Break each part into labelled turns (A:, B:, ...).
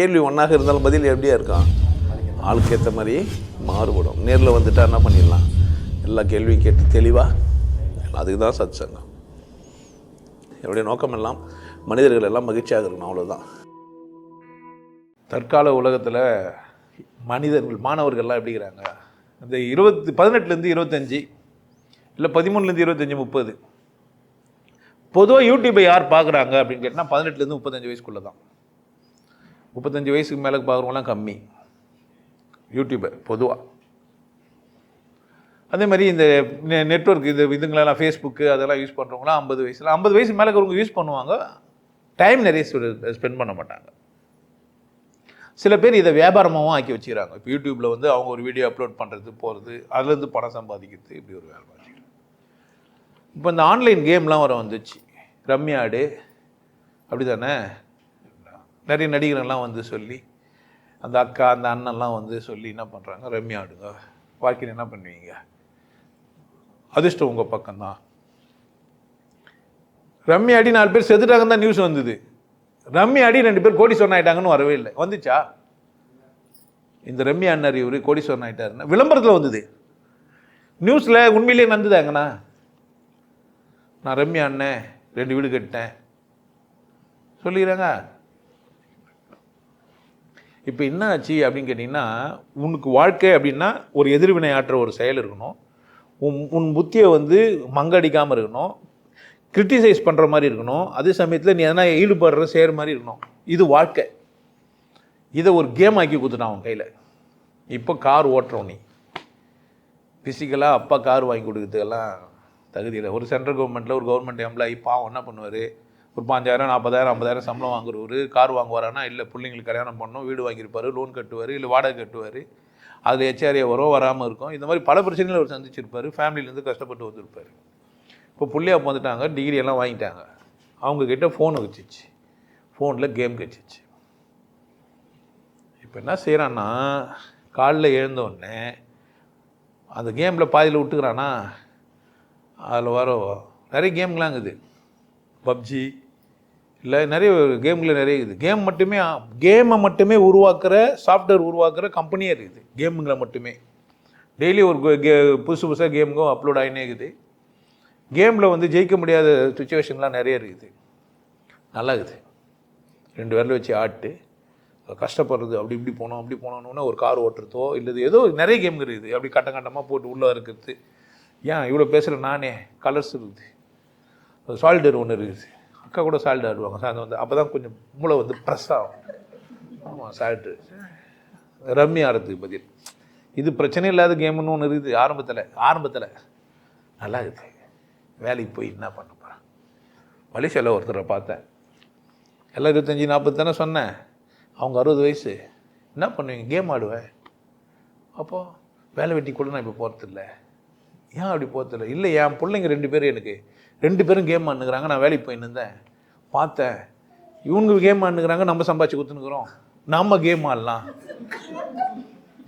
A: கேள்வி ஒன்றாக இருந்தாலும் பதில் எப்படியா இருக்கான் ஆளுக்கு ஏற்ற மாதிரி மாறுபடும். நேரில் வந்துட்டா என்ன பண்ணிடலாம்? எல்லா கேள்வியும் கேட்டு தெளிவாக அதுக்கு தான் சத் சங்கம் என்னுடைய நோக்கம் எல்லாம் மனிதர்கள் எல்லாம் மகிழ்ச்சியாக இருக்கணும் அவ்வளோதான் தற்கால உலகத்தில் மனிதர்கள் மாணவர்கள்லாம் எப்படிங்கிறாங்க இந்த இருபத்தி பதினெட்டுலேருந்து இருபத்தஞ்சி இல்லை பதிமூணுலேருந்து இருபத்தஞ்சி முப்பது. பொதுவாக யூடியூப்பை யார் பார்க்குறாங்க அப்படின்னு கேட்டால் பதினெட்டுலேருந்து முப்பத்தஞ்சு வயசுக்குள்ளே தான் முப்பத்தஞ்சு வயசுக்கு மேலே பார்க்குறவங்களாம் கம்மி. யூடியூபை பொதுவாக அதே மாதிரி இந்த நெட்ஒர்க் இது இதுங்களெல்லாம் ஃபேஸ்புக்கு அதெல்லாம் யூஸ் பண்ணுறவங்களாம் ஐம்பது வயசில் ஐம்பது வயசு மேலே இருக்கிறவங்க யூஸ் பண்ணுவாங்க. டைம் நிறைய ஸ்பெண்ட் பண்ண மாட்டாங்க. சில பேர் இதை வியாபாரமாகவும் ஆக்கி வச்சுக்கிறாங்க. இப்போ யூடியூப்பில் வந்து அவங்க ஒரு வீடியோ அப்லோட் பண்ணுறது போகிறது அதுலேருந்து பணம் சம்பாதிக்கிறது இப்படி ஒரு வேலை பார்த்துக்கிறாங்க இப்போ இந்த ஆன்லைன் கேம்லாம் வர வந்துச்சு. ரம்யாடு அப்படி தானே நிறைய நடிகர்கள்லாம் வந்து சொல்லி அந்த அக்கா அந்த அண்ணன்லாம் வந்து சொல்லி என்ன பண்ணுறாங்க ரம்யா ஆடுங்க வாழ்க்கையில் என்ன பண்ணுவீங்க? அதிர்ஷ்டம் உங்கள் பக்கம்தான். ரம்மி அடி நாலு பேர் செத்துட்டாங்கன்னு தான் நியூஸ் வந்தது. ரம்மி அடி ரெண்டு பேர் கோடீஸ்வரன் ஆயிட்டாங்கன்னு வரவே இல்லை. வந்துச்சா? இந்த ரம்மி அண்ணர் இவர் கோடீஸ்வரன் ஆயிட்டாருன்னா விளம்பரத்தில் வந்தது. நியூஸில் உண்மையிலேயே நந்துதாங்கண்ணா நான் ரம்யா அண்ணன் ரெண்டு வீடு கட்டிட்டேன் சொல்லிடுறாங்க இப்போ என்ன ஆச்சு அப்படின்னு கேட்டிங்கன்னா உனக்கு வாழ்க்கை அப்படின்னா ஒரு எதிர்வினை ஆற்ற ஒரு செயல் இருக்கணும். உன் உன் புத்தியை வந்து மங்கடிக்காமல் இருக்கணும். கிரிட்டிசைஸ் பண்ணுற மாதிரி இருக்கணும். அதே சமயத்தில் நீ எதனா ஈடுபடுற செய்கிற மாதிரி இருக்கணும். இது வாழ்க்கை. இதை ஒரு கேம் ஆக்கி கொடுத்துட்டான் அவன் கையில். இப்போ கார் ஓட்டுறோம் நீ. ஃபிசிக்கலாக அப்பா கார் வாங்கி கொடுக்குறதுக்கெல்லாம் தகுதியில் ஒரு சென்ட்ரல் கவர்மெண்ட்டில் ஒரு கவர்மெண்ட் எம்ப்ளாயி பாவம் என்ன பண்ணுவார்? ஒரு பாஞ்சாயிரம் நாற்பதாயிரம் ஐம்பதாயிரம் சம்பளம் வாங்குறவர் கார் வாங்குவாரானா? இல்லை பிள்ளைங்களுக்கு கல்யாணம் பண்ணணும் வீடு வாங்கியிருப்பார் லோன் கட்டுவார் இல்லை வாடகை கட்டுவார். அது ஹெச்ஆர்ஏ வரும் வராமல் இருக்கும். இந்த மாதிரி பல பிரச்சனைகளை அவர் சந்திச்சிருப்பார். ஃபேமிலியிலேருந்து கஷ்டப்பட்டு வந்திருப்பார். இப்போ புள்ளையா வந்துட்டாங்க டிகிரி எல்லாம் வாங்கிட்டாங்க. அவங்கக்கிட்ட ஃபோன் வச்சிச்சு. ஃபோனில் கேம் கச்சிச்சு. இப்போ என்ன செய்கிறான்னா காலைல எழுந்தோடனே அந்த கேமில் பாதியில் விட்டுக்கிறானா? அதில் வர நிறைய கேம்லாம் இருக்குது பப்ஜி இல்லை நிறைய கேமில் நிறைய இருக்குது. கேம் மட்டுமே கேமை மட்டுமே உருவாக்குற சாஃப்ட்வேர் உருவாக்குற கம்பெனியே இருக்குது. கேமுங்களை மட்டுமே. டெய்லி ஒரு கே- கே புதுசு புதுசாக கேமுக்கும் அப்லோட் ஆகினே இருக்குது. கேமில் வந்து ஜெயிக்க முடியாத சுச்சுவேஷன்லாம் நிறைய இருக்குது. நல்லா இருக்குது. ரெண்டு விரல வச்சு ஆட்டு கஷ்டப்படுறது அப்படி இப்படி போனோம் அப்படி போனோம்னா ஒரு கார் ஓட்டுறதோ இல்லை ஏதோ நிறைய கேம் இருக்குது. அப்படி கட்டம் கட்டமாக போட்டு உள்ளே இருக்கிறது. ஏன் இவ்வளோ பேசுகிற நானே? கலர்ஸ் இருக்குது. சால்டர் ஒன்று இருக்குது. அக்கா கூட சால்ட் ஆடுவாங்க. சாயந்தரம் வந்து அப்போ தான் கொஞ்சம் மூளை வந்து ப்ரெஸ் ஆகும். ஆமாம் சால்ட்டு ரம்மி ஆடுறதுக்கு பதில். இது பிரச்சனை இல்லாத கேம்னு ஒன்று இருக்குது. ஆரம்பத்தில் ஆரம்பத்தில் நல்லா இருக்குது வேலைக்கு போய் என்ன பண்ண போகிறேன் மலேசியாவில் ஒருத்தரை பார்த்தேன். எல்லாம் இருபத்தஞ்சி நாற்பது தானே சொன்னேன். அவங்க அறுபது வயசு. என்ன பண்ணுவீங்க? கேம் ஆடுவேன். அப்போது வேலை வெட்டி கூட நான் இப்போ போகிறதில்ல ஏன் அப்படி போகிறதில்ல இல்லை என் பிள்ளைங்க ரெண்டு பேரும் எனக்கு. ரெண்டு பேரும் கேம் ஆண்டுக்கிறாங்க நான் வேலைக்கு போயின்னு இருந்தேன். பார்த்தேன். இவங்க கேம் ஆண்டுக்கிறாங்க நம்ம சம்பாதிச்சு கொடுத்துனுக்குறோம் நம்ம கேம் ஆடலாம்.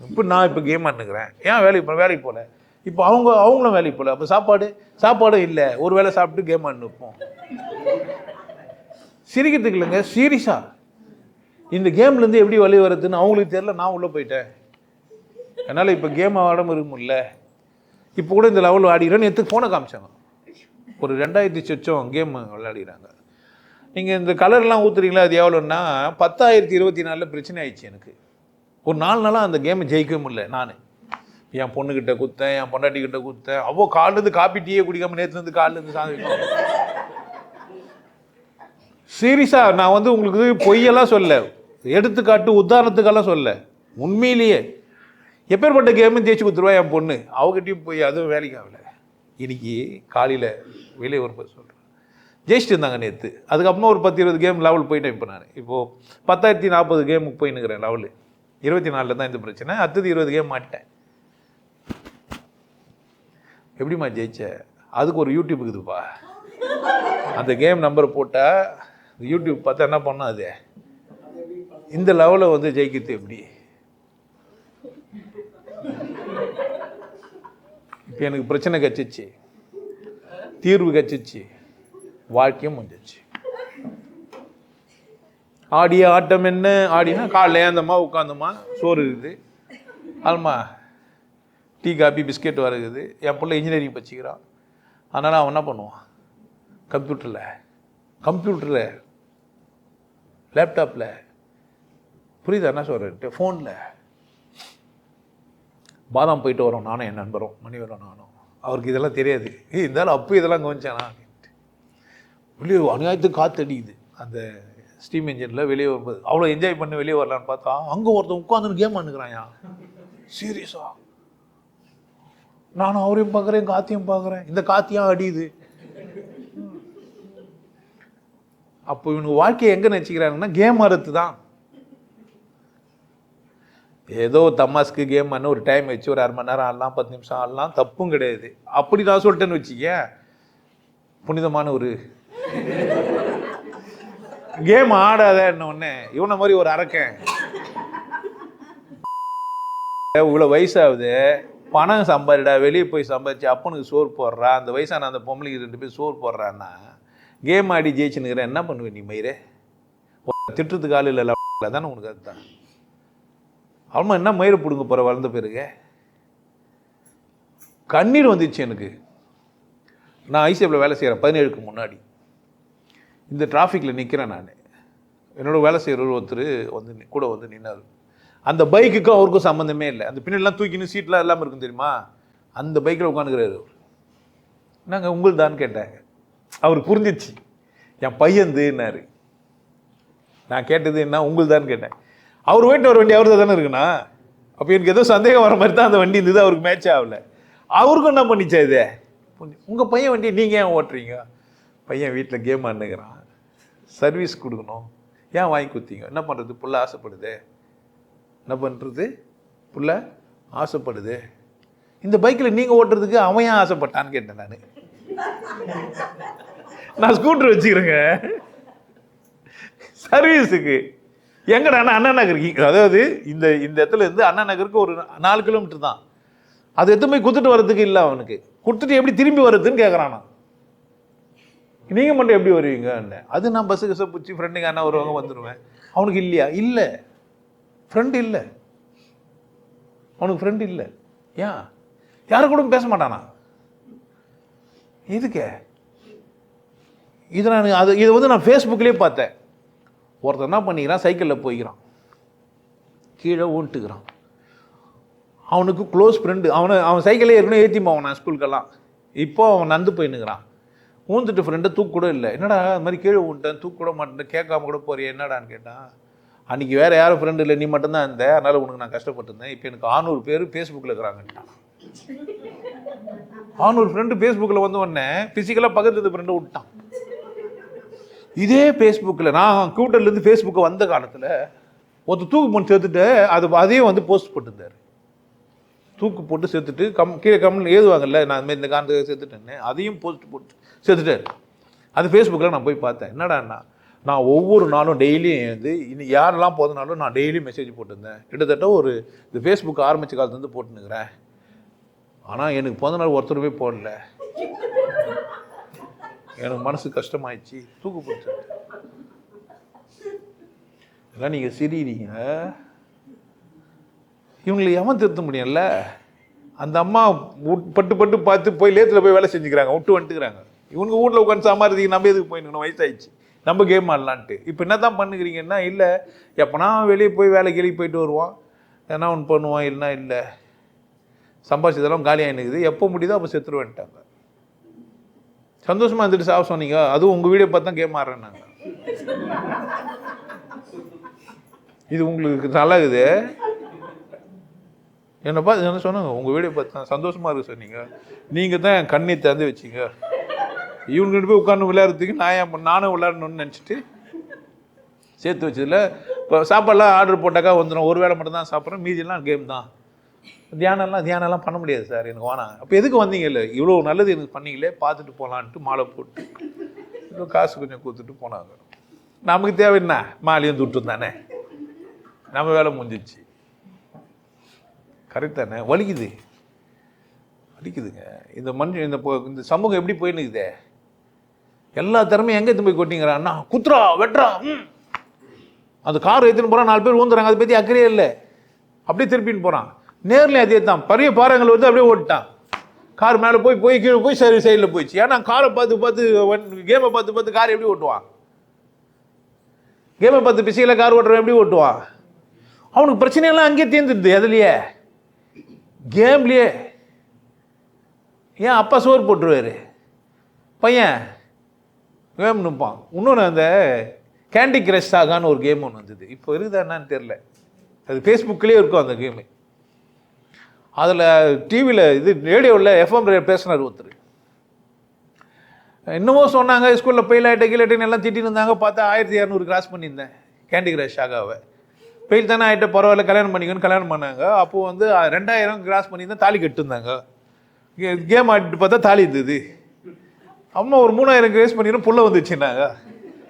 A: இப்போ நான் இப்போ கேம் ஆண்டுக்கிறேன் ஏன் வேலைக்கு போ வேலைக்கு போகல இப்போ அவங்க அவங்களும் வேலைக்கு போகல அப்போ சாப்பாடு? சாப்பாடும் இல்லை. ஒரு வேளை சாப்பிட்டு கேம் ஆண்டு இருப்போம். சிரிக்கிறதுக்கு இல்லைங்க. சீரியஸாக இந்த கேம்லேருந்து எப்படி வழி வருதுன்னு அவங்களுக்கு தெரியல. நான் உள்ளே போயிட்டேன். என்னால் இப்போ கேம் ஆடாம இருக்க முடியல. இப்போ கூட இந்த லெவல் ஆடிக்கிறேன்னு எடுத்து ஃபோனை காமிச்சாங்க. ஒரு ரெண்டாயிரத்தி சொச்சம் கேம் விளையாடிக்கிறாங்க நீங்கள் இந்த கலர்லாம் ஊற்றுறீங்களா அது எவ்வளோன்னா பத்தாயிரத்தி இருபத்தி நாலில் பிரச்சனை ஆயிடுச்சு எனக்கு. ஒரு நாலு நாளாக அந்த கேமை ஜெயிக்கவே முடியல நான். என் பொண்ணுக்கிட்ட குத்தேன் என் பொண்டாட்டிக்கிட்ட குத்தேன் அவ்வளோ காலிலேருந்து காப்பி டீயே குடிக்காம நேற்றுலேருந்து காலிலேருந்து சாதிக்கும் சீரியஸாக நான் வந்து உங்களுக்கு பொய்யெல்லாம் சொல்ல எடுத்துக்காட்டு உதாரணத்துக்கெல்லாம் சொல்ல உண்மையிலேயே. எப்பேற்பட்ட கேமும் ஜெயிச்சு கொடுத்துருவா என் பொண்ணு? அவகிட்டையும் போய் அதுவும் வேலைக்கு ஆகல. இன்னைக்கு காலையில் வெளியே வரும்போது சொல்கிறேன் ஜெயிச்சுட்டு இருந்தாங்க நேற்று அதுக்கப்புறம் ஒரு பத்து இருபது கேம் லெவல் போயிட்டேன் இப்போ நான். இப்போது பத்தாயிரத்தி நாற்பது கேமுக்கு போயின்னுக்கிறேன் லெவலு இருபத்தி நாலில் தான் இந்த பிரச்சனை. அடுத்தது இருபது கேம் மாட்டேன் எப்படிம்மா ஜெயிச்ச? அதுக்கு ஒரு யூடியூப் இருக்குதுப்பா. அந்த கேம் நம்பர் போட்டால் யூடியூப் பார்த்தா என்ன பண்ணோம் அது? இந்த லெவலில் வந்து ஜெயிக்கிறது எப்படி? இப்போ எனக்கு பிரச்சனை கச்சிச்சு. தீர்வு கச்சிச்சு. வாழ்க்கையும் முடிஞ்சிச்சு. ஆடிய ஆட்டம் என்ன? ஆடினா காலைல ஏந்தம்மா உட்காந்தம்மா சோறு இருக்குது. ஆல்மா டீ காபி பிஸ்கெட் வருகுது என் பிள்ளை இன்ஜினியரிங் படிச்சுக்கிறான் அதனால் அவன் என்ன பண்ணுவான்? கம்ப்யூட்டரில் கம்ப்யூட்டரில் லேப்டாப்பில் புரியுதா என்ன சொல்கிறேன்ட்டு ஃபோனில் பாதாம் போயிட்டு வரோம் நானும் என் நண்பரும் மணிவரும் நானும். அவருக்கு இதெல்லாம் தெரியாது. ஏய் இருந்தாலும் அப்போ இதெல்லாம் கவனிச்சானா? வெளியே அநியாயத்துக்கு காற்று அடிக்குது அந்த ஸ்டீம் இன்ஜினில் வெளியே வரும்போது அவ்வளோ என்ஜாய் பண்ணி வெளியே வரலான்னு பார்த்தா அங்கே ஒருத்தன் உட்காந்துன்னு கேம் பண்ணுக்கிறான்யா சீரியஸா நானும் அவரையும் பார்க்குறேன் காத்தையும் பார்க்குறேன். இந்த காத்தியாக அடியுது அப்போ இவனுக்கு வாழ்க்கையை எங்கே நினச்சிக்கிறாங்கன்னா கேம் அறுத்து தான் ஏதோ தமாஸ்க்கு கேம் பண்ண ஒரு டைம் வச்சு ஒரு அரை மணி நேரம் ஆடலாம் பத்து நிமிஷம் ஆடலாம் தப்பும் கிடையாது. அப்படி நான் சொல்லிட்டேன்னு வச்சுக்க புனிதமான ஒரு கேம் ஆடாத என்ன ஒன்று இவனை மாதிரி ஒரு அரக்கன். இவ்வளோ வயசாகுது பணம் சம்பாதிடா வெளியே போய் சம்பாதிச்சு அப்பனுக்கு சோறு போடுறா அந்த வயசான அந்த பொம்பளைக்கு ரெண்டு பேர் சோறு போடுறான்னா கேம் ஆடி ஜெயிச்சுனுக்கிறேன் என்ன பண்ணுவேன் நீ மயிரே? திட்டுறதுக்கு ஆள் இல்லை தானே உனக்கு அதுதான். ஆமாம் என்ன மயிரை பிடுங்க போகிற வளர்ந்த பிறகு? கண்ணீர் வந்துச்சு எனக்கு. நான் ஐசிஎஃப்பில் வேலை செய்கிறேன் பதினேழுக்கு முன்னாடி. இந்த டிராஃபிக்கில் நிற்கிறேன் நான். என்னோட வேலை செய்கிறவர் ஒருத்தர் வந்து கூட வந்து நின்னார். அந்த பைக்குக்கும் அவருக்கும் சம்மந்தமே இல்லை. அந்த பின்னாடிலாம் தூக்கின்னு சீட்லாம் இல்லாமல் இருக்கும் தெரியுமா? அந்த பைக்கில் உட்காந்துக்கிறாரு அவர். நாங்கள் உங்களுதான்னு கேட்டாங்க. அவருக்கு புரிஞ்சிச்சு என் பையன் பையன்துன்னாரு நான் கேட்டது என்ன உங்களுதான்னு கேட்டேன். அவர் போயிட்டு வர வண்டி அவர் தானே இருக்குண்ணா? அப்போ எனக்கு ஏதோ சந்தேகம் வர மாதிரி தான் அந்த வண்டி இருந்தது அவருக்கு மேட்ச் ஆகல. அவருக்கும் என்ன பண்ணிச்சா இது? உங்கள் பையன் வண்டி நீங்கள் ஏன் ஓட்டுறீங்க? பையன் வீட்டில் கேம் ஆண்டுக்கிறான் சர்வீஸ் கொடுக்கணும். ஏன் வாங்கி கொடுத்தீங்க? என்ன பண்ணுறது புள்ள ஆசைப்படுது. என்ன பண்ணுறது புள்ள ஆசைப்படுது. இந்த பைக்கில் நீங்கள் ஓட்டுறதுக்கு அவன் ஏன் ஆசைப்பட்டான்னு கேட்டேன் நான். நான் ஸ்கூட்டர் வச்சுக்கிறேங்க. சர்வீஸுக்கு எங்கடா அண்ணா நகருக்கு நகர்? அதாவது இந்த இந்த இடத்துல இருந்து அண்ணா நகருக்கு ஒரு நாலு கிலோமீட்டர் தான். அது எத்தனை போய் கொடுத்துட்டு வர்றதுக்கு இல்லை அவனுக்கு. கொடுத்துட்டு எப்படி திரும்பி வர்றதுன்னு கேட்குறான் நீங்கள் மட்டும் எப்படி வருவீங்க அது நான் பஸ்ஸு கசை பிடிச்சி ஃப்ரெண்டுங்க அண்ணா வருவாங்க வந்துடுவேன் அவனுக்கு இல்லையா? இல்லை. ஃப்ரெண்டு இல்லை. அவனுக்கு ஃப்ரெண்டு இல்லை. ஏன்? யாரு கூட பேச மாட்டானா? எதுக்கு? இது நான் அது இதை வந்து நான் ஃபேஸ்புக்லேயே பார்த்தேன். ஒருத்தன் என்ன பண்ணிக்கிறான்? சைக்கிளில் போய்க்கிறான். கீழே ஊன்ட்டுக்கிறான். அவனுக்கு க்ளோஸ் ஃப்ரெண்டு அவனை அவன் சைக்கிளே ஏற்கனவே ஏற்றி போவான் நான் ஸ்கூலுக்கெல்லாம். இப்போ அவன் நந்து போயின்னுக்கிறான். ஊந்துட்டு ஃப்ரெண்டை தூக்கு கூட இல்லை. என்னடா அது மாதிரி கீழே ஊன்ட்டேன் தூக்கு கூட மாட்டேன் கேட்காம கூட போறிய என்னடான்னு கேட்டான் அன்றைக்கி வேறு யாரும் ஃப்ரெண்டு இல்லை நீ மட்டும்தான் இருந்த அதனால் உனக்கு நான் கஷ்டப்பட்டிருந்தேன். இப்போ எனக்கு ஆநூறு பேர் ஃபேஸ்புக்கில் இருக்கிறாங்கன்ட்டான் ஆநூறு ஃப்ரெண்டு ஃபேஸ்புக்கில் வந்த உடனே ஃபிசிக்கலாக பக்கத்து ஃப்ரெண்டை விட்டான். இதே ஃபேஸ்புக்கில் நான் கூட்டர்லேருந்து ஃபேஸ்புக்கு வந்த காலத்தில் ஒருத்தர் தூக்கு போட்டு சேர்த்துட்டு அது அதையும் வந்து போஸ்ட் போட்டிருந்தார். தூக்கு போட்டு சேர்த்துட்டு கம் கீழே கம்மில் எழுதுவாங்கல்ல நான் இந்த இந்த காரணத்துக்கு சேர்த்துட்டேன்னு அதையும் போஸ்ட் போட்டு சேர்த்துட்டார் அது ஃபேஸ்புக்கில் நான் போய் பார்த்தேன். என்னடாண்ணா நான் ஒவ்வொரு நாளும் டெய்லியும் வந்து இன்னைக்கு யாரெல்லாம் போதுனாலும் நான் டெய்லியும் மெசேஜ் போட்டிருந்தேன். கிட்டத்தட்ட ஒரு இந்த ஃபேஸ்புக் ஆரம்பித்த காலத்துலேருந்து போட்டுனுக்கிறேன் ஆனால் எனக்கு பிறந்த நாள் ஒருத்தருமே போடல. எனக்கு மனசு கஷ்டமாயிடுச்சு தூக்கு போட்டு எல்லாம் நீங்கள் சிரிக்கிறீங்க. இவங்களை எவன் திருத்த முடியும்ல? அந்த அம்மா உட்- பட்டு பட்டு பார்த்து போய் லேத்தில் போய் வேலை செஞ்சுக்கிறாங்க விட்டு வந்துட்டுக்கிறாங்க இவனுக்கு வீட்டில் உட்காந்து சமாளிக்கு நம்ம எதுக்கு போயிடணும் வயசாயிடுச்சு. நம்ம கேம் ஆடலான்ட்டு. இப்போ என்ன தான் பண்ணுகிறீங்கன்னா இல்லை எப்போனா வெளியே போய் வேலை கிளி போயிட்டு வருவான். என்ன ஒன்று பண்ணுவான் இல்லைன்னா இல்லை. சம்பாதிச்சதெல்லாம் காலியாக இருக்குது எப்போ முடியுதோ அப்போ செத்துருவேன்ட்டாங்க. சந்தோஷமாக இருந்துட்டு சாப்பிட சொன்னீங்க. அதுவும் உங்கள் வீடியோ பார்த்து தான் கேம் ஆடுறேன் நாங்கள் இது உங்களுக்கு நல்லா இருக்குது பார்த்து என்ன சொன்னாங்க? உங்கள் வீடியோ பார்த்து தான் இருக்கு சொன்னீங்க. நீங்கள் தான் என் கண்ணை திறந்து வச்சிங்க. இவங்க போய் உட்காந்து விளையாடுறதுக்கு நான் ஏன் நானும் விளையாடணும்னு நினச்சிட்டு சேர்த்து வச்சதில் இப்போ சாப்பாடுலாம் ஆர்டர் போட்டாக்கா வந்துடும் ஒரு வேளை மட்டும் தான் சாப்பிட்றேன். மீதியெல்லாம் கேம் தான். தியானம்லாம் தியானம்லாம் பண்ண முடியாது சார். எனக்கு வேணாம். அப்போ எதுக்கு வந்தீங்க இல்லை இவ்வளோ நல்லது எனக்கு பண்ணீங்களே பார்த்துட்டு போகலான்ட்டு மாலை போட்டு. இன்னும் காசு கொஞ்சம் கொடுத்துட்டு போனாங்க. நமக்கு தேவை என்ன? மாலையும் துட்டும் தானே. நம்ம வேலை முடிஞ்சிச்சு. கரெக்ட் தானே? வலிக்குது. வலிக்குதுங்க. இந்த மனுஷன் இந்த இந்த சமூகம் எப்படி போயின்னுக்குதே எல்லா திறமையும் எங்கே எடுத்து போய் கொட்டிங்கிறான்னா அண்ணா குத்துறா வெட்டுறா ம். அந்த கார் எடுத்துன்னு போகிறான் நாலு பேர் ஊந்துறாங்க. அதை பற்றி அக்கறையே இல்லை. அப்படியே திருப்பின்னு போகிறான் நேர்ல அதே தான் பெரிய பாறைகள் வந்து அப்படியே ஓட்டான் கார் மேலே போய் போய் கீழே போய் சரி சைடில் போயிடுச்சு. ஏன்னா காரை பார்த்து பார்த்து கேமை பார்த்து பார்த்து கார் எப்படி ஓட்டுவான்? கேமை பார்த்து பிசையில் கார் ஓட்டுறவன் எப்படி ஓட்டுவான்? அவனுக்கு பிரச்சனையெல்லாம் அங்கேயே தீர்ந்துடுது எதுலையே? கேம்லேயே ஏன் அப்பா சோறு போட்டுருவாரு? பையன் கேம் நிற்பான். இன்னொன்று அந்த கேண்டி கிரஷ் ஆகான்னு ஒரு கேம் ஒன்று வந்தது. இப்போ இருக்குதா என்னன்னு தெரில அது ஃபேஸ்புக்லேயே இருக்கும் அந்த கேமு அதில் டிவியில் இது ரேடியோவில் எஃப்எம் பேசினார் ஒருத்தர். இன்னமும் சொன்னாங்க ஸ்கூலில் ஃபெயில் ஆகிட்ட கீழே எல்லாம் திட்டின்னு இருந்தாங்க. பார்த்தா ஆயிரத்தி இரநூறு கிராஸ் பண்ணியிருந்தேன் கேண்டி கிரஷ் ஆகாவை ஃபெயில் தானே ஆகிட்ட பரவாயில்ல கல்யாணம் பண்ணிக்கணும்னு கல்யாணம் பண்ணாங்க. அப்போது வந்து ரெண்டாயிரம் கிராஸ் பண்ணியிருந்தேன் தாலி கட்டிருந்தாங்க. கேம் ஆடிட்டு பார்த்தா தாலி இருந்தது. அம்மா ஒரு மூணாயிரம் கிரேஸ் பண்ணிடும் புள்ள வந்துச்சுன்னாங்க.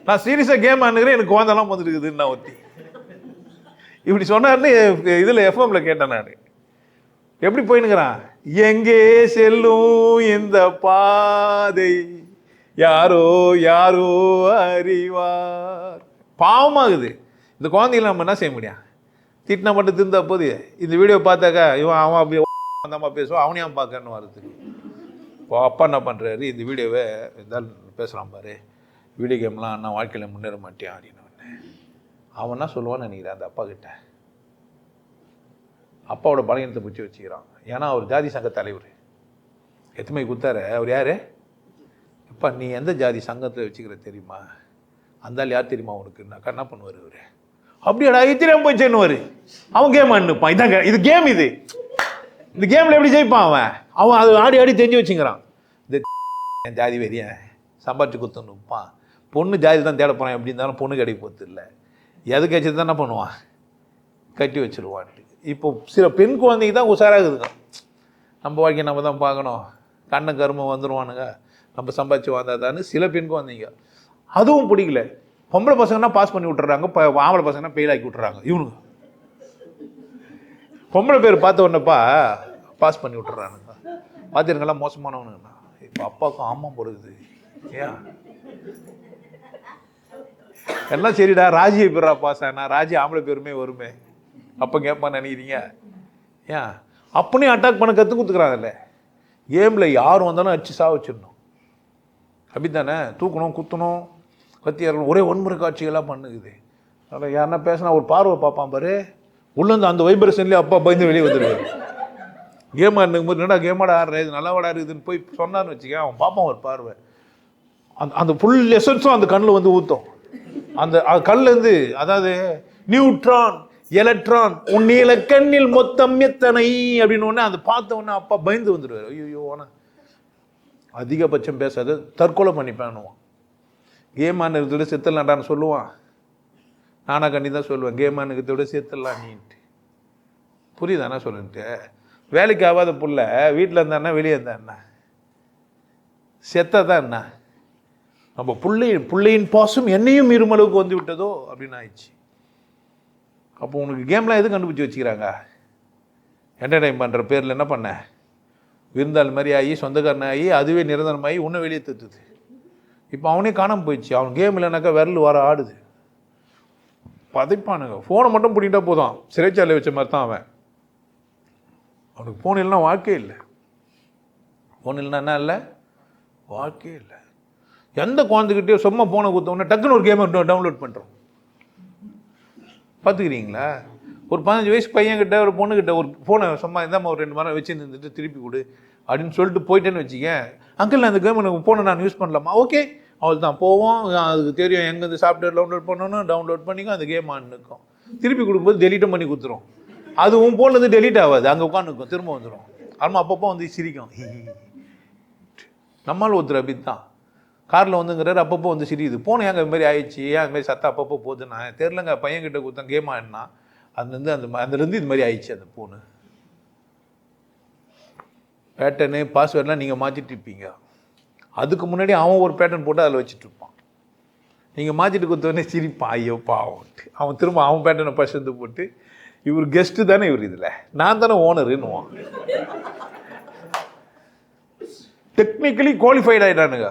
A: நான் சீரியஸாக கேம் ஆனுக்கிறேன் எனக்கு குழந்தெல்லாம் வந்துருக்குதுன்னு நான் ஒத்தி. இப்படி சொன்னார்னு இதில் எஃப்எம்ல கேட்டேன் நான். எப்படி போயினுக்கிறான் எங்கே செல்லும் இந்த பாதை? யாரோ யாரோ அறிவார். பாவமாகுது. இந்த குழந்தைகளை நம்ம என்ன செய்ய முடியும்? திட்டினா மட்டும் திருந்தா போது. இந்த வீடியோ பார்த்தாக்கா இவன் அவன் அப்படியே அந்த அம்மா பேசுவான் அவனையும் பார்க்கன்னு வரதுக்கு இப்போ அப்பா என்ன பண்ணுறாரு இந்த வீடியோவை இருந்தாலும் பேசுகிறான் பாரு. வீடியோ கேம்லாம் நான் வாழ்க்கையில் முன்னேற மாட்டேன் அப்படின்னு அவன் என்ன சொல்லுவான்னு நினைக்கிறேன் அந்த அப்பா கிட்ட. அப்பாவோட பலகீனத்தை பிடிச்சி வச்சுக்கிறான். ஏன்னா அவர் ஜாதி சங்க தலைவர். எத்தனை குத்தாரு அவர் யார்? அப்பா நீ எந்த ஜாதி சங்கத்தை வச்சுக்கிற தெரியுமா? அந்த ஆள் யார் தெரியுமா உனக்கு? நான் என்ன பண்ணுவார் அவர். அப்படியாடா இத்திரம் போய் செய்யணுவார் அவன் கேம் அண்ணுப்பான் இதாங்க இது கேம் இது. இந்த கேமில் எப்படி ஜெயிப்பான் அவன்? அவன் அது ஆடி ஆடி தெரிஞ்சு வச்சுக்கிறான். இந்த என் ஜாதி வெறியன் சம்பாரிச்சு குத்து பொண்ணு ஜாதி தான் தேட போகிறான் எப்படி இருந்தாலும் பொண்ணு கிடைக்க போகிறது இல்லை எது கட்சி தான் என்ன பண்ணுவான்? கட்டி வச்சுருவான்ட்டு. இப்போ சில பெண் குழந்தைங்க தான் உஷாராகுதுங்க நம்ம வாழ்க்கையை நம்ம தான் பார்க்கணும். கண்ணை கருமம் வந்துடுவானுங்க நம்ம சம்பாதிச்சு வந்தாதான்னு சில பெண் குழந்தைங்க. அதுவும் பிடிக்கல. பொம்பளை பசங்கன்னா பாஸ் பண்ணி விட்டுறாங்க. இப்போ ஆம்பளை பசங்கன்னா ஃபெயில் ஆக்கி விட்டுறாங்க. இவனுங்க. பொம்பளை பேர் பார்த்த உடனேப்பா பாஸ் பண்ணி விட்டுறானுங்க. பார்த்துருங்கெல்லாம் மோசமானவனுங்கண்ணா. இப்போ அப்பாவுக்கும் ஆமாம் பொறுக்குது ஏன்? எல்லாம் சரிடா. ராஜி பேரா பாஸ் ஆனால் ராஜி ஆம்பளை பேருமே வருமே. அப்போ கேட்பான்னு நினைக்கிறீங்க? ஏன் அப்பனே அட்டாக் பண்ண கற்றுக் கொடுத்துக்கிறாங்கல்ல. கேமில் யார் வந்தாலும் அடிச்சு சா வச்சிடணும். அப்படித்தானே? தூக்கணும் குத்தணும் கத்தி ஏறணும் ஒரே ஒன்முறை காட்சிகளாக பண்ணுக்குது அதில் யாருன்னா பேசினா ஒரு பார்வை பார்ப்பான் பாரு. உள்ளேருந்து அந்த வைப்ரேஷன்லேயே அப்பா பயந்து வெளியே வந்துடுவார். கேம் ஆடுனுக்கும் போது என்னடா கேமாட ஆடுற? இது நல்லா விடாருக்குதுன்னு போய் சொன்னான்னு வச்சுக்க அவன் பார்ப்பான் ஒரு பார்வை. அந்த அந்த ஃபுல் லெசன்ஸும் அந்த கண்ணில் வந்து ஊற்றும் அந்த கல்லேருந்து அதாவது நியூட்ரான் எலக்ட்ரான் உன் நீல கண்ணில் மொத்தம் எத்தனை? அப்படின்னு உடனே அதை பார்த்த உடனே அப்பா பயந்து வந்துடுவார். ஐயோ ஓன அதிகபட்சம் பேசாத தற்கொலை பண்ணிப்பேன்னுவான். கேம் ஆனதை விட செத்துலாண்டான்னு சொல்லுவான். நானா கண்ணி தான் சொல்லுவேன். கேம் ஆனுக்கிறத விட செத்துடலாம் நீன்ட்டு. புரியுதாண்ணா சொல்லுன்ட்டு? வேலைக்கு ஆகாத புள்ள வீட்டில் இருந்தான்னா வெளியே இருந்தாண்ணா செத்தாதான் என்ன? நம்ம பிள்ளையின் பிள்ளையின் பாசம் என்னையும் இருமளவுக்கு வந்து விட்டதோ அப்படின்னு ஆயிடுச்சு. அப்போ உனக்கு கேம்லாம் எது கண்டுபிடிச்சி வச்சுக்கிறாங்க? என்டர்டைன் பண்ணுற பேரில் என்ன பண்ண? விருந்தாள் மாதிரி ஆகி சொந்தக்காரன் ஆகி அதுவே நிரந்தரமாகி உன்னை வெளியே தத்துது. இப்போ அவனே காணாமல் போயிடுச்சு. அவன் கேம் இல்லைனாக்கா விரல் வர ஆடுது. பதைப்பானுங்க. ஃபோனை மட்டும் பிடிக்கிட்டா போதும். சிறைச்சாலை வச்ச மாதிரி தான் அவன். அவனுக்கு ஃபோன் இல்லைன்னா வாழ்க்கையே இல்லை. ஃபோன் இல்லைன்னா என்ன இல்லை? வாழ்க்கையே இல்லை. எந்த குழந்தைகிட்டே சும்மா ஃபோனை கொடுத்தோன்னே டக்குன்னு ஒரு கேமை டவுன்லோட் பண்ணுறோம் பார்த்துக்கிறீங்களா? ஒரு பதினஞ்சு வயசு பையன்கிட்ட ஒரு பொண்ணுக்கிட்ட ஒரு ஃபோனை சும்மா இந்தாம்மா ஒரு ரெண்டு மரம் வச்சு நின்றுட்டு திருப்பி கொடு அப்படின்னு சொல்லிட்டு போயிட்டேன்னு வச்சுக்க அங்கிள் நான் அந்த கேம் எனக்கு ஃபோனை நான் யூஸ் பண்ணலாமா? ஓகே அவள் தான் போவோம். அதுக்கு தெரியும் எங்கேருந்து சாஃப்ட்வேர் டவுன்லோட் பண்ணணும் டவுன்லோட் பண்ணிக்கும் அந்த கேம் ஆனுக்கும் திருப்பி கொடுக்கும்போது டெலீட்டும் பண்ணி கொடுத்துரும். அது உன் ஃபோன்லேருந்து டெலீட் ஆகாது. அங்கே உட்காந்துருக்கும் திரும்ப வந்துடும் அம்மா அப்பப்போ வந்து சிரிக்கும். நம்மால் ஒருத்தர் அப்படி தான் காரில் வந்துங்கிறாரு அப்பப்போ வந்து சிரியுது போன ஏங்க இது மாதிரி ஆயிடுச்சு. ஏன் மாதிரி சத்தம் அப்பப்போ போகுது? நான் தெரிலங்க பையன்கிட்ட கொடுத்தேன். கேம் ஆடினா. அதுலேருந்து அந்த அதுலேருந்து இது மாதிரி ஆயிடுச்சு அந்த ஃபோனு பேட்டர்னு பாஸ்வேர்டெலாம் நீங்கள் மாற்றிட்டு இருப்பீங்க. அதுக்கு முன்னாடி அவன் ஒரு பேட்டர்ன் போட்டு அதில் வச்சுட்டு இருப்பான். நீங்கள் மாற்றிட்டு கொடுத்தோடனே சிரிப்பான். ஐயோ பாவன்ட்டு அவன் திரும்ப அவன் பேட்டர்னை பசந்து போட்டு இவர் கெஸ்ட்டு தானே இவர் இதில்? நான் தானே ஓனருன்னுவான் டெக்னிக்கலி குவாலிஃபைட் ஆகிட்டானுங்க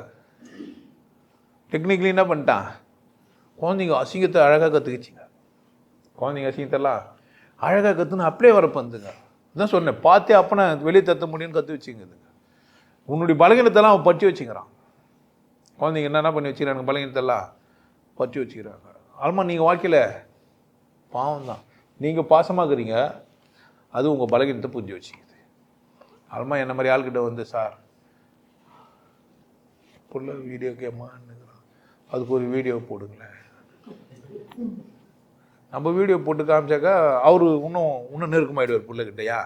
A: டெக்னிக்கலி என்ன பண்ணிட்டான்? குழந்தைங்க அசிங்கத்தை அழகாக கற்றுக்குச்சிங்க குழந்தைங்க அசிங்கத்தெல்லாம் அழகாக கற்றுன்னு அப்படியே வரப்பந்துங்க இதான் சொன்னேன் பார்த்தே அப்பனை வெளியே தத்த முடியும்னு கற்று வச்சுங்குதுங்க உன்னுடைய பலகீனத்தெல்லாம் அவன் பற்றி வச்சுக்கிறான். குழந்தைங்க என்னென்ன பண்ணி வச்சுக்கிறாங்க? பலகீனத்தெல்லாம் பற்றி வச்சுக்கிறாங்க. ஆல்மா நீங்கள் வாழ்க்கையில் பாவம் தான் நீங்கள் பாசமாக்குறீங்க அது உங்கள் பலகீனத்தை புரிஞ்சு வச்சுக்கிது. ஆல்மா என்ன மாதிரி ஆள்கிட்ட வந்து சார் புள்ள வீடியோ கேமான்னுங்கிறான் அதுக்கு ஒரு வீடியோ போடுங்களேன். நம்ம வீடியோ போட்டு காமிச்சாக்கா அவர் இன்னும் இன்னும் நெருக்கமாயிடுவார் பிள்ளைகிட்டையா?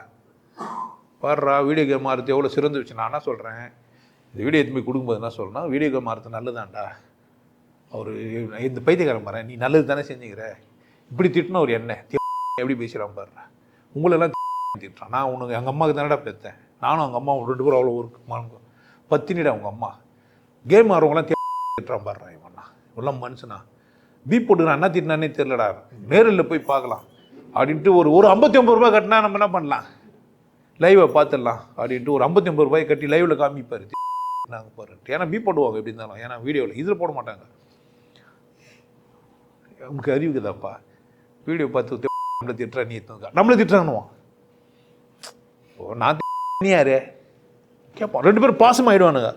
A: பாடுறா வீடியோ கேம் ஆறுத்து எவ்வளோ சிறந்து வச்சு நான் என்ன சொல்கிறேன் இந்த வீடியோ எடுத்து போய் கொடுக்கும்போது என்ன சொல்கிறேன்னா வீடியோ கேம் ஆறுத்து நல்லதாண்டா அவர் இந்த பைத்தியக்காரன் பாரு நீ நல்லது தானே செஞ்சுக்கிற. இப்படி திட்டின ஒரு என்ன? எப்படி பேசுகிறான் பாடுறா உங்களெல்லாம் திட்டுறான். நான் உனக்கு எங்கள் அம்மாவுக்கு தானடா பெற்றேன் நானும் அவங்க அம்மா ரெண்டு பேரும் அவ்வளோ ஒரு பத்தினிடா அவங்க அம்மா. கேம் ஆடுறவங்களாம் திட்டுறான் பாடுறேன் இவனா மனுஷனா? பீ போட்டுக்கிறான். என்ன திட்டினானே தெரிலடா நேரில் போய் பார்க்கலாம். அப்படின்ட்டு ஒரு ஒரு ஐம்பத்தி ஒம்பது ரூபாய் கட்டினா நம்ம என்ன பண்ணலாம்? லைவை பார்த்துடலாம். அப்படின்ட்டு ஒரு ஐம்பத்தி ஒம்பது ரூபாய் கட்டி லைவில் காமிப்பார். நாங்கள் பாரு. ஏன்னா பி போடுவாங்க எப்படி இருந்தாலும். ஏன்னா வீடியோவில் இதில் போட மாட்டாங்க. நமக்கு அறிவுக்குதாப்பா வீடியோ பார்த்து நம்மளை திட்டுறா நீ நம்மளை திட்டுறானுவான் ஓ நான் நீ யாரு? கேட்பான் ரெண்டு பேரும் பாசம் ஆகிடுவானுங்க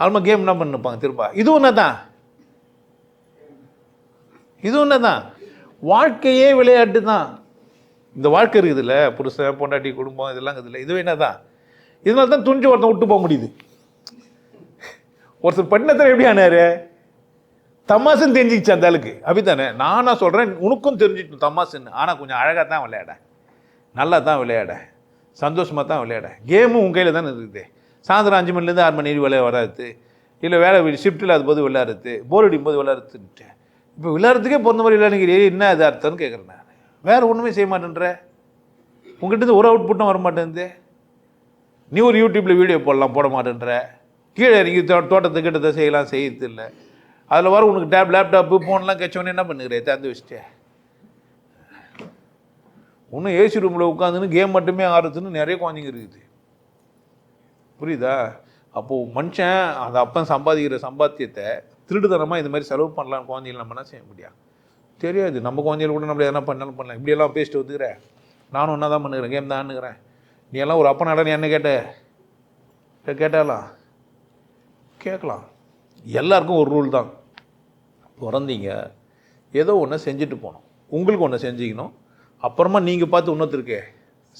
A: ஆல்மா கேம் என்ன பண்ணிருப்பாங்க திரும்ப இது என்ன தான் இது ஒன்று தான். வாழ்க்கையே விளையாட்டு தான். இந்த வாழ்க்கை இருக்குதுல்ல புருஷன் பொண்டாட்டி குடும்பம் இதெல்லாம் இருக்குதுல்ல இதுவே என்ன தான்? இதனால தான் துணிஞ்சு ஒருத்தன் விட்டு போக முடியுது. ஒருத்தர் பண்ணத்தில் எப்படி ஆனாரு? தமாசுன்னு தெரிஞ்சிக்கிச்சு அந்த ஆளுக்கு. அப்படித்தானே? நானாக சொல்கிறேன் உனக்கும் தெரிஞ்சிட்டு தமாசுன்னு. ஆனால் கொஞ்சம் அழகாக தான் விளையாட. நல்லா தான் விளையாட. சந்தோஷமாக தான் விளையாட. கேமும் உங்கள் கையில் தானே இருக்குது. சாயந்தரம் அஞ்சு மணிலேருந்து ஆறு மணி விளையாட வராது இல்லை வேலை ஷிஃப்ட் இல்லாத போது விளையாடுறது. போர் அடிக்கும் போது விளையாடுறதுன்ட்டு. இப்போ விளையாடுறதுக்கே பிறந்த மாதிரி விளையாடுங்கிறீ என்ன அது அர்த்தம்னு கேட்குறேன் நான். வேறு ஒன்றுமே செய்ய மாட்டேன்ற. உங்ககிட்ட ஒரு அவுட்புட்டும் வர மாட்டேங்குது நீ ஒரு யூடியூப்பில் வீடியோ போடலாம் போட மாட்டேன்ற. கீழே இறங்கி தோட்டத்தை கிட்டத்தை செய்யலாம் செய்யறது இல்லை அதில் வர உனக்கு டேப் லேப்டாப்பு ஃபோன்லாம் கச்சோன்னே என்ன பண்ணுகிறே? திறந்து வச்சுட்டேன் இன்னும் ஏசி ரூமில் உட்காந்துன்னு கேம் மட்டுமே ஆறுதுன்னு நிறைய குழந்தைங்க இருக்குது. புரியுதா? அப்போது மனுஷன் அந்த அப்பன் சம்பாதிக்கிற சம்பாத்தியத்தை திருடுதனமாக இந்த மாதிரி செலவு பண்ணலாம் குழந்தைகள் நம்ம என்ன செய்ய முடியாது தெரியாது. நம்ம குழந்தைகள் கூட நம்ம எதனா பண்ணாலும் பண்ணலாம். இப்படியெல்லாம் பேசிட்டு வந்துக்கிறேன் நானும் என்ன தான் பண்ணுகிறேன். கேம் தான்னுக்கிறேன் நீ எல்லாம் ஒரு அப்பனாடா நீ என்ன கேட்ட? கேட்டாலாம் கேட்கலாம். எல்லாருக்கும் ஒரு ரூல் தான். பிறந்தீங்க. ஏதோ ஒன்று செஞ்சுட்டு போகணும். உங்களுக்கு ஒன்று செஞ்சுக்கணும். அப்புறமா நீங்கள் பார்த்து இன்னொருத்தருக்கே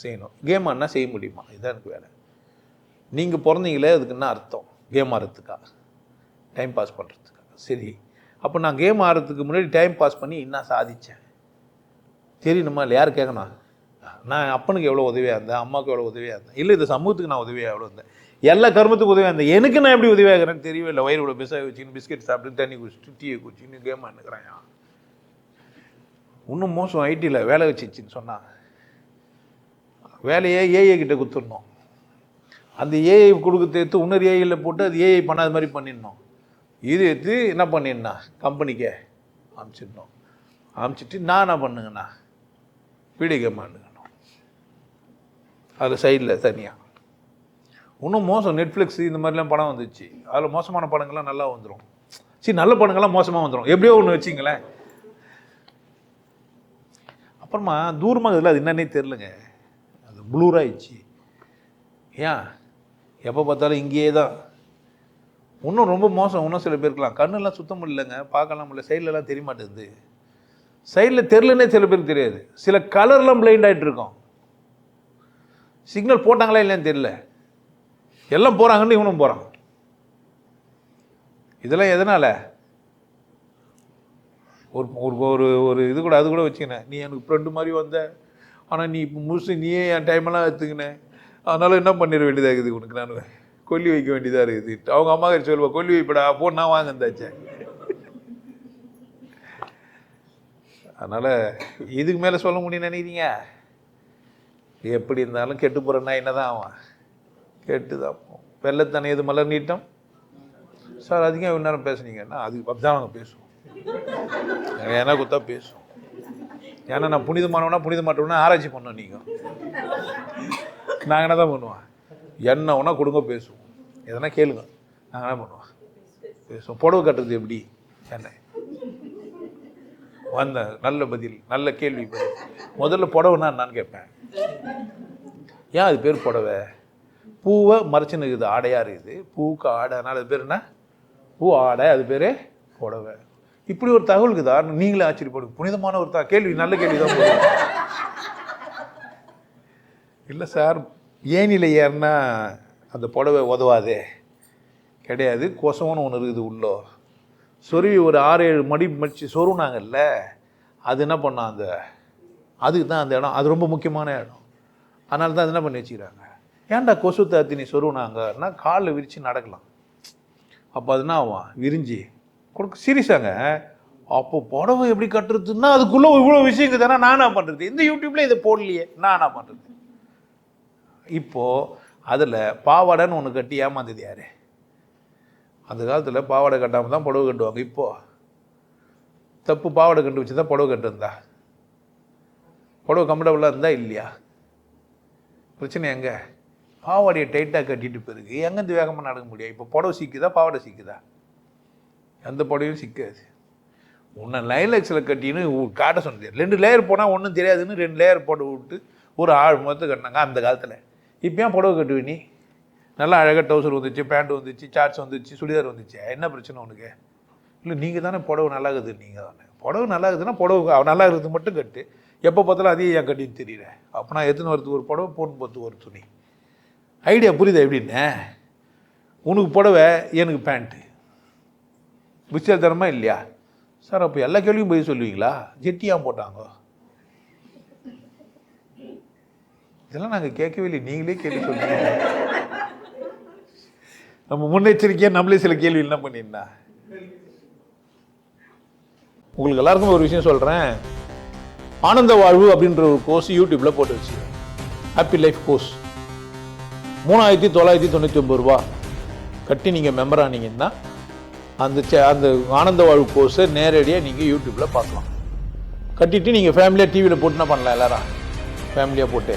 A: செய்யணும். கேம் என்ன செய்ய முடியுமா? இதுதான் எனக்கு வேலை. நீங்கள் பிறந்தீங்களே அதுக்கு என்ன அர்த்தம்? கேம் ஆடுறதுக்கா? டைம் பாஸ் பண்ணுறதுக்கு சரி. அப்போ நான் கேம் ஆடுறதுக்கு முன்னாடி டைம் பாஸ் பண்ணி என்ன சாதித்தேன் தெரியணுமா இல்லை யார் கேட்கணும் நான் அப்பனுக்கு எவ்வளோ உதவியாக இருந்தேன்? அம்மாவுக்கு எவ்வளோ உதவியாக இருந்தேன்? இல்லை இந்த சமூகத்துக்கு நான் உதவியாக எவ்வளோ இருந்தேன்? எல்லா கர்மத்துக்கும் உதவியாக இருந்தேன். எனக்கு நான் எப்படி உதவியாக இருக்கிறேன்னு தெரியவே இல்லை. வயிறு இவ்வளோ பிசாக வச்சுன்னு பிஸ்கெட் சாப்பிட்டு தண்ணி குடிச்சிட்டு டீயை குடிச்சின்னு கேம் ஆண்டுக்கிறான் இன்னும் மோசம் ஐடியில் வேலை வச்சிச்சின்னு சொன்னான் வேலையை ஏஐ கிட்ட கொடுத்துடணும். அந்த ஏஐ கொடுக்க எடுத்து இன்னொரு ஏஐயில் போட்டு அது ஏஐ பண்ணாத மாதிரி பண்ணிடணும். இது எடுத்து என்ன பண்ணிடுண்ணா கம்பெனிக்கே அனுப்பிச்சிடணும் அனுப்பிச்சிட்டு நான் என்ன பண்ணுங்கண்ணா வீடியோ கேம் ஆண்டுக்கணும் அதில் சைடில் தனியாக இன்னும் மோசம் நெட்ஃப்ளிக்ஸ் இந்த மாதிரிலாம் படம் வந்துச்சு. அதில் மோசமான படங்கள்லாம் நல்லா வந்துடும் சரி நல்ல படங்கள்லாம் மோசமாக வந்துடும் எப்படியோ ஒன்று வச்சிங்களேன். அப்புறமா தூரமாக இதில் அது என்னன்னே தெரிலங்க அது ப்ளூராகிடுச்சு ஏன்? எப்போ பார்த்தாலும் இங்கேயே தான். இன்னும் ரொம்ப மோசம். இன்னும் சில பேருக்குலாம். கண்ணெல்லாம் சுத்தம் இல்லைங்க. பார்க்கலாம் முடியல சைட்லலாம் தெரிய மாட்டேங்குது. சைடில் தெரிலனே சில பேருக்கு தெரியாது. சில கலர்லாம் பிளைண்ட் ஆகிட்டு இருக்கோம் சிக்னல் போட்டாங்களா இல்லைன்னு தெரியல. எல்லாம் போகிறாங்கன்னு இவனும் போகிறான் இதெல்லாம் எதனால்? ஒரு ஒரு ஒரு ஒரு இது கூட அது கூட வச்சுக்கினேன். நீ எனக்கு ஃப்ரெண்டு மாதிரி வந்த. ஆனால் நீ இப்போ முழுசு நீயே என் டைமெல்லாம் எடுத்துக்கினேன் அதனால் என்ன பண்ணிட வேண்டியதாக இருக்குது உனக்கு நான்? கொல்லி வைக்க வேண்டியதாக இருக்குது. அவங்க அம்மா கிட்ட சொல்லுவா கொல்லி வைப்படா போ நான் வாங்க இருந்தாச்சேன் அதனால் இதுக்கு மேலே சொல்ல முடியும் நினைக்கிறீங்க? எப்படி இருந்தாலும் கெட்டு போகிறேன்னா என்ன தான் ஆவான்? கெட்டு தான் போவோம் வெள்ளத்தனை எது மலர் நீட்டம்? சார் அதிகம் இவ்வளோ நேரம் பேசுனீங்கன்னா அதுக்கு அப்படிதான் நாங்கள் பேசுவோம். ஏன்னா குத்தா பேசுவோம். ஏன்னா நான் புனிதமானவனா புனித மாட்டோம்னா ஆராய்ச்சி பண்ணோம் நீங்கள் நாங்கள் என்ன தான் பண்ணுவோம் என்ன ஒன்றா கொடுங்க பேசுவோம். எதனா கேளுங்க. நாங்கள் என்ன பண்ணுவோம்? பேசுவோம். புடவை கட்டுறது எப்படி? என்ன? வந்தேன் நல்ல பதில் நல்ல கேள்வி பதில். முதல்ல புடவைன்னா என்னன்னு கேட்பேன். ஏன் அது பேர் புடவை? பூவை மறைச்சுன்னு இருக்குது ஆடையாக இருக்குது. பூவுக்கு ஆடை அதனால் அது பேர் என்ன? பூ ஆடை அது பேர் புடவை. இப்படி ஒரு தகவல் இருக்குதா? நீங்களே ஆச்சரியப்படுங்க. புனிதமான ஒரு த கேள்வி நல்ல கேள்வி தான் போடுங்க இல்லை சார் ஏனில ஏறினா அந்த புடவை உதவாதே? கிடையாது. கொசவன்னு ஒன்று இருக்குது உள்ளோ. சொருவி ஒரு ஆறு ஏழு மடி மடித்து சொருனாங்கல்ல அது என்ன பண்ணோம் அந்த அதுக்கு தான் அந்த இடம். அது ரொம்ப முக்கியமான இடம். அதனால தான் அது என்ன பண்ணி வச்சுக்கிறாங்க? ஏன்டா கொசு தாத்தினி சொருவினாங்கன்னா காலில் விரித்து நடக்கலாம். அப்போ அது என்ன ஆகும்? விரிஞ்சு. கொடுக்க சீரியஸாங்க அப்போ புடவை எப்படி கட்டுறதுன்னா அதுக்குள்ளே இவ்வளோ விஷயம் தானே நான் என்ன பண்ணுறது இந்த யூடியூப்பில் இதை போடலையே. நான் பண்ணுறது இப்போது அதில் பாவாடைன்னு ஒன்று கட்டி ஏமாந்தது யார்? அந்த காலத்தில் பாவாடை கட்டாமல் தான் புடவை கட்டுவாங்க. இப்போது தப்பு பாவாடை கட்டு வச்சு தான் புடவை கட்டுருந்தா புடவை கம்ஃபர்டபுளாக இருந்தா இல்லையா? பிரச்சனை எங்கே? பாவாடையை டைட்டாக கட்டிட்டு பிறகு எங்கேருந்து வேகமாக நடக்க முடியும்? இப்போ புடவை சிக்குதா பாவாடை சிக்குதா? எந்த புடவையும் சிக்காது. உன்னை லைலக்ஸில் கட்டின்னு காட்ட சொன்னது ரெண்டு லேயர் போனால் ஒன்றும் தெரியாதுன்னு ரெண்டு லேயர் போட்டு விட்டு ஒரு ஆள் முகத்தை கட்டினாங்க அந்த காலத்தில். இப்போ ஏன் புடவை கட்டுவே நீ? நல்லா அழகாக டவுசர் வந்துச்சு பேண்ட் வந்துச்சு சார்ட்ஸ் வந்துச்சு சுடிதார் வந்துச்சு? என்ன பிரச்சனை உனக்கு? இல்லை நீங்கள் தானே புடவை நல்லா இருக்குது நீங்கள் தானே. புடவை நல்லா இருக்குதுன்னா புடவை நல்லா இருக்குது மட்டும் கட்டு. எப்போ பார்த்தாலும் அதையும் ஏன் கட்டின்னு தெரியல. அப்போ நான் எத்தனை வரத்துக்கு ஒரு புடவை போட்டு பார்த்து ஒரு துணி. ஐடியா புரியுது எப்படின்னு உனக்கு புடவை எனக்கு பேண்ட்டு புத்தியாத்தனமா இல்லையா? சார் அப்போ எல்லா கேள்வியும் போய் சொல்லுவீங்களா? ஜெட்டியாக போட்டாங்க. இதெல்லாம் நாங்கள் கேட்கவே இல்லை நீங்களே கேள்வி சொல்லுங்க நம்ம முன்னெச்சரிக்கையாக நம்மளே சில கேள்வி என்ன பண்ணிருந்தா உங்களுக்கு எல்லாருக்கும் ஒரு விஷயம் சொல்கிறேன் ஆனந்த வாழ்வு அப்படின்ற ஒரு கோர்ஸ் யூடியூப்பில் போட்டு வச்சு ஹாப்பி லைஃப் கோர்ஸ் மூணாயிரத்தி தொள்ளாயிரத்தி தொண்ணூற்றி ஒம்பது ரூபா கட்டி நீங்கள் மெம்பர் ஆனீங்கன்னா அந்த சே- அந்த ஆனந்த வாழ்வு கோர்ஸை நேரடியாக நீங்கள் யூடியூப்பில் பார்க்கலாம். கட்டிட்டு நீங்கள் ஃபேமிலியாக டிவியில் போட்டு என்ன பண்ணலாம் எல்லாரும். ஃபேமிலியாக போட்டு.